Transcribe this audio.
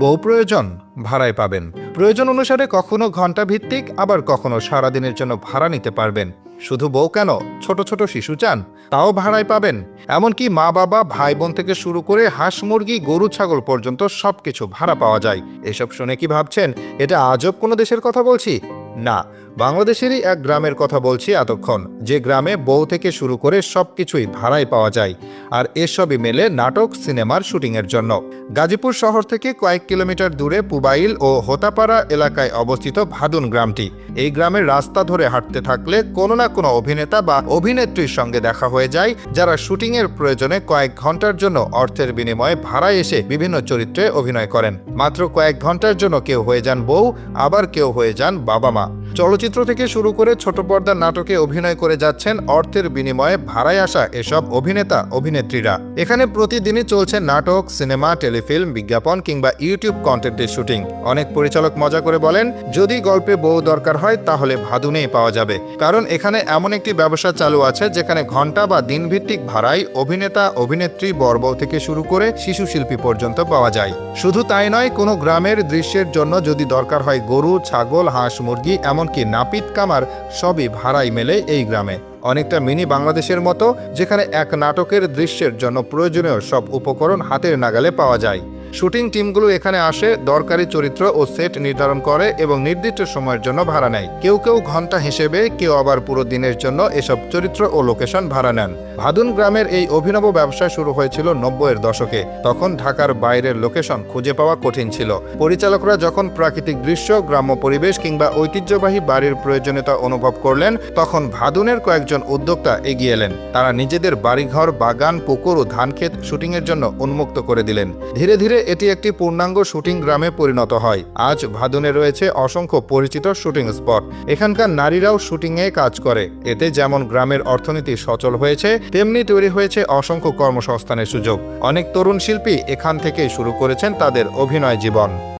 বউ প্রয়োজন ভাড়ায় পাবেন। প্রয়োজন অনুসারে কখনো ঘণ্টা ভিত্তিক আবার কখনো সারাদিনের জন্য ভাড়া নিতে পারবেন। শুধু বউ কেন? ছোট ছোট শিশু চান, তাও ভাড়ায় পাবেন। এমনকি মা বাবা, ভাই বোন থেকে শুরু করে হাঁস মুরগি, গরু, ছাগল পর্যন্ত সবকিছু ভাড়া পাওয়া যায়। এসব শুনে কি ভাবছেন? এটা আজব কোনো দেশের কথা বলছি? না, বাংলাদেশেরই এক গ্রামের কথা বলছি এতক্ষণ, যে গ্রামে বউ থেকে শুরু করে সবকিছুই ভাড়ায় পাওয়া যায়। আর এসবই মেলে নাটক, সিনেমার শুটিংয়ের জন্য। গাজীপুর শহর থেকে কয়েক কিলোমিটার দূরে পুবাইল ও হোতাপাড়া এলাকায় অবস্থিত ভাদুন গ্রামটি। এই গ্রামের রাস্তা ধরে হাঁটতে থাকলে কোনো না কোনো অভিনেতা বা অভিনেত্রীর সঙ্গে দেখা হয়ে যায়, যারা শুটিংয়ের প্রয়োজনে কয়েক ঘণ্টার জন্য অর্থের বিনিময়ে ভাড়ায় এসে বিভিন্ন চরিত্রে অভিনয় করেন। মাত্র কয়েক ঘণ্টার জন্য কেউ হয়ে যান বউ, আবার কেউ হয়ে যান বাবা মা। চলচ্চিত্র থেকে শুরু করে ছোট পর্দার নাটকে অভিনয় করে যাচ্ছেন অর্থের বিনিময়ে ভাড়ায় আসা এসব অভিনেতা, অভিনেত্রীরা। এখানে প্রতিদিনই চলছে নাটক, সিনেমা, টেলিফিল্ম, বিজ্ঞাপন কিংবা ইউটিউব কন্টেন্টের শুটিং। অনেক পরিচালক মজা করে বলেন, যদি গল্পে বউ দরকার হয়, তাহলে ভাদুনেই পাওয়া যাবে। কারণ এখানে এমন একটি ব্যবসা চালু আছে, যেখানে ঘণ্টা বা দিনভিত্তিক ভাড়ায় অভিনেতা, অভিনেত্রী বরবউ থেকে শুরু করে শিশু শিল্পী পর্যন্ত পাওয়া যায়। শুধু তাই নয়, কোনো গ্রামের দৃশ্যের জন্য যদি দরকার হয় গরু, ছাগল, হাঁস, মুরগি এমনকি নাপিত কামার সবই ভাড়াই মেলে এই গ্রামে। অনেকটা মিনি বাংলাদেশের মতো, যেখানে এক নাটকের দৃশ্যের জন্য প্রয়োজনীয় সব উপকরণ হাতের নাগালে পাওয়া যায়। শুটিং টিমগুলো এখানে আসে, দরকারি চরিত্র ও সেট নির্ধারণ করে এবং নির্দিষ্ট সময়ের জন্য ভাড়া নেয়। কেউ কেউ ঘণ্টা হিসেবে, কেউ আবার পুরো দিনের জন্য এসব চরিত্র ও লোকেশন ভাড়া নেন। ভাদুন গ্রামের এই অভিনব ব্যবসা শুরু হয়েছিল নব্বইয়ের দশকে। তখন ঢাকার বাইরের লোকেশন খুঁজে পাওয়া কঠিন ছিল। পরিচালকরা যখন প্রাকৃতিক দৃশ্য, গ্রাম্য পরিবেশ কিংবা ঐতিহ্যবাহী বাড়ির প্রয়োজনীয়তা অনুভব করলেন, তখন ভাদুনের কয়েকজন উদ্যোক্তা এগিয়ে এলেন। তারা নিজেদের বাড়িঘর, বাগান, পুকুর ও ধানক্ষেত শুটিংয়ের জন্য উন্মুক্ত করে দিলেন। ধীরে ধীরে এটি একটি পূর্ণাঙ্গ শুটিং গ্রামে পরিণত হয়। আজ ভাদুনে রয়েছে অসংখ্য পরিচিত শুটিং স্পট। এখানকার নারীরাও শুটিংয়ে কাজ করে। এতে যেমন গ্রামের অর্থনীতি সচল হয়েছে, তেমনি তৈরি হয়েছে অসংখ্য কর্মসংস্থানের সুযোগ। অনেক তরুণ শিল্পী এখান থেকেই শুরু করেছেন তাদের অভিনয় জীবন।